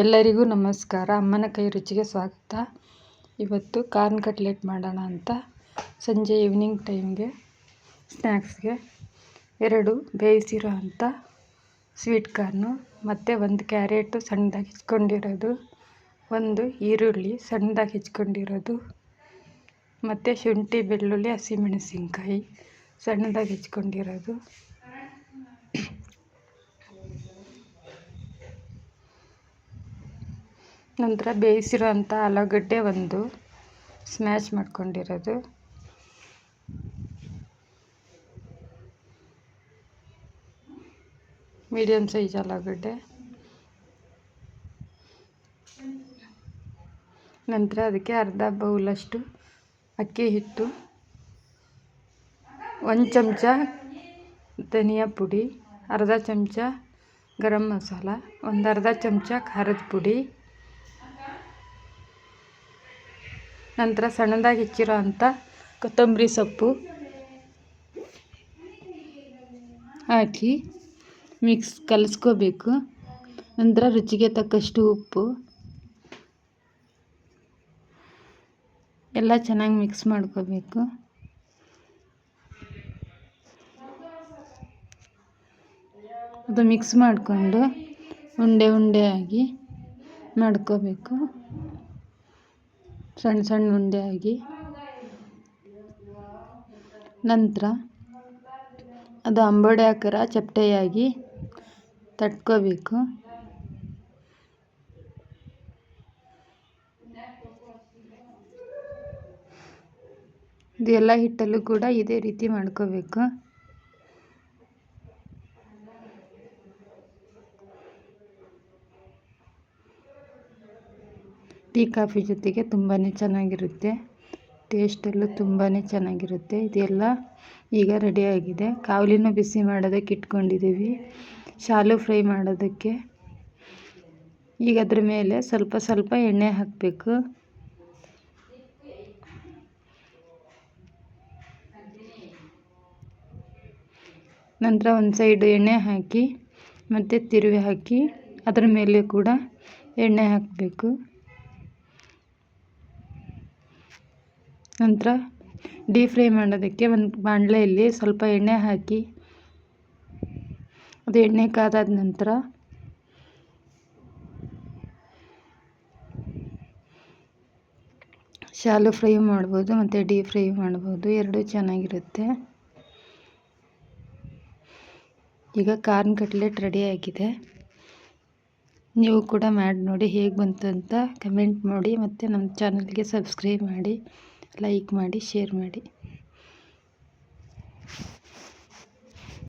ಎಲ್ಲರಿಗೂ ನಮಸ್ಕಾರ. ಅಮ್ಮನ ಕೈ ರುಚಿಗೆ ಸ್ವಾಗತ. ಇವತ್ತು ಕಾರ್ನ್ ಕಟ್ಲೆಟ್ ಮಾಡೋಣ ಅಂತ. ಸಂಜೆ ಈವ್ನಿಂಗ್ ಟೈಮ್ಗೆ ಸ್ನ್ಯಾಕ್ಸ್ಗೆ ಎರಡು ಬೇಯಿಸಿರೋ ಅಂಥ ಸ್ವೀಟ್ ಕಾರ್ನು ಮತ್ತು ಒಂದು ಕ್ಯಾರೆಟು ಸಣ್ಣದಾಗಿ ಹೆಚ್ಕೊಂಡಿರೋದು, ಒಂದು ಈರುಳ್ಳಿ ಸಣ್ಣದಾಗಿ ಹೆಚ್ಕೊಂಡಿರೋದು, ಮತ್ತು ಶುಂಠಿ, ಬೆಳ್ಳುಳ್ಳಿ, ಹಸಿಮೆಣಸಿನ್ಕಾಯಿ ಸಣ್ಣದಾಗಿ ಹೆಚ್ಕೊಂಡಿರೋದು. ನಂತರ ಬೇಯಿಸಿರುವಂಥ ಆಲೂಗಡ್ಡೆ ಒಂದು ಸ್ಮ್ಯಾಶ್ ಮಾಡ್ಕೊಂಡಿರೋದು. ಮೀಡಿಯಮ್ ಸೈಜ್ ಆಲೂಗಡ್ಡೆ. ನಂತರ ಅದಕ್ಕೆ ಅರ್ಧ ಬೌಲಷ್ಟು ಅಕ್ಕಿ ಹಿಟ್ಟು, ಒಂದು ಚಮಚ ಧನಿಯಾ ಪುಡಿ, ಅರ್ಧ ಚಮಚ ಗರಂ ಮಸಾಲ, ಒಂದು ಅರ್ಧ ಚಮಚ ಖಾರದ ಪುಡಿ ನಂತರ ಸಣ್ಣದಾಗಿ ಹೆಚ್ಚಿರೋ ಅಂಥ ಕೊತ್ತಂಬರಿ ಸೊಪ್ಪು ಹಾಕಿ ಮಿಕ್ಸ್ ಕಲಸ್ಕೋಬೇಕು. ನಂತರ ರುಚಿಗೆ ತಕ್ಕಷ್ಟು ಉಪ್ಪು. ಎಲ್ಲ ಚೆನ್ನಾಗಿ ಮಿಕ್ಸ್ ಮಾಡ್ಕೋಬೇಕು. ಅದು ಮಿಕ್ಸ್ ಮಾಡಿಕೊಂಡು ಉಂಡೆ ಉಂಡೆಯಾಗಿ ಮಾಡ್ಕೋಬೇಕು. ಸಣ್ಣ ಸಣ್ಣ ಉಂಡೆ ಆಗಿ. ನಂತರ ಅದು ಅಂಬೋಡೆ ಆಕಾರ ಚಪ್ಪಟೆಯಾಗಿ ತಟ್ಕೋಬೇಕು. ಇದೆಲ್ಲ ಹಿಟ್ಟಲ್ಲೂ ಕೂಡ ಇದೇ ರೀತಿ ಮಾಡ್ಕೋಬೇಕು. ಟೀ ಕಾಫಿ ಜೊತೆಗೆ ತುಂಬಾ ಚೆನ್ನಾಗಿರುತ್ತೆ. ಟೇಸ್ಟಲ್ಲೂ ತುಂಬಾ ಚೆನ್ನಾಗಿರುತ್ತೆ. ಇದೆಲ್ಲ ಈಗ ರೆಡಿಯಾಗಿದೆ ಕಾವಲಿನೂ ಬಿಸಿ ಮಾಡೋದಕ್ಕೆ ಇಟ್ಕೊಂಡಿದ್ದೀವಿ. ಶಾಲು ಫ್ರೈ ಮಾಡೋದಕ್ಕೆ. ಈಗ ಅದ್ರ ಮೇಲೆ ಸ್ವಲ್ಪ ಸ್ವಲ್ಪ ಎಣ್ಣೆ ಹಾಕಬೇಕು. ನಂತರ ಒಂದು ಸೈಡ್ ಎಣ್ಣೆ ಹಾಕಿ, ಮತ್ತು ತಿರುವಿ ಹಾಕಿ, ಅದರ ಮೇಲೆ ಕೂಡ ಎಣ್ಣೆ ಹಾಕಬೇಕು. ನಂತರ ಡೀಪ್ ಫ್ರೈ ಮಾಡೋದಕ್ಕೆ ಒಂದು ಬಾಣಲೆಯಲ್ಲಿ ಸ್ವಲ್ಪ ಎಣ್ಣೆ ಹಾಕಿ, ಅದು ಎಣ್ಣೆ ಕಾದಾದ ನಂತರ ಶಾಲು ಫ್ರೈ ಮಾಡ್ಬೋದು ಮತ್ತು ಡೀಪ್ ಫ್ರೈ ಮಾಡ್ಬೋದು, ಎರಡೂ ಚೆನ್ನಾಗಿರುತ್ತೆ. ಈಗ ಕಾರ್ನ್ ಕಟ್ಲೆಟ್ ಆಗಿದೆ. ನೀವು ಕೂಡ ಮಾಡಿ ನೋಡಿ ಹೇಗೆ ಬಂತು ಅಂತ ಕಮೆಂಟ್ ಮಾಡಿ ಮತ್ತು ನಮ್ಮ ಚಾನಲ್ಗೆ ಸಬ್ಸ್ಕ್ರೈಬ್ ಮಾಡಿ. ಲೈಕ್ ಮಾಡಿ ಶೇರ್ ಮಾಡಿ.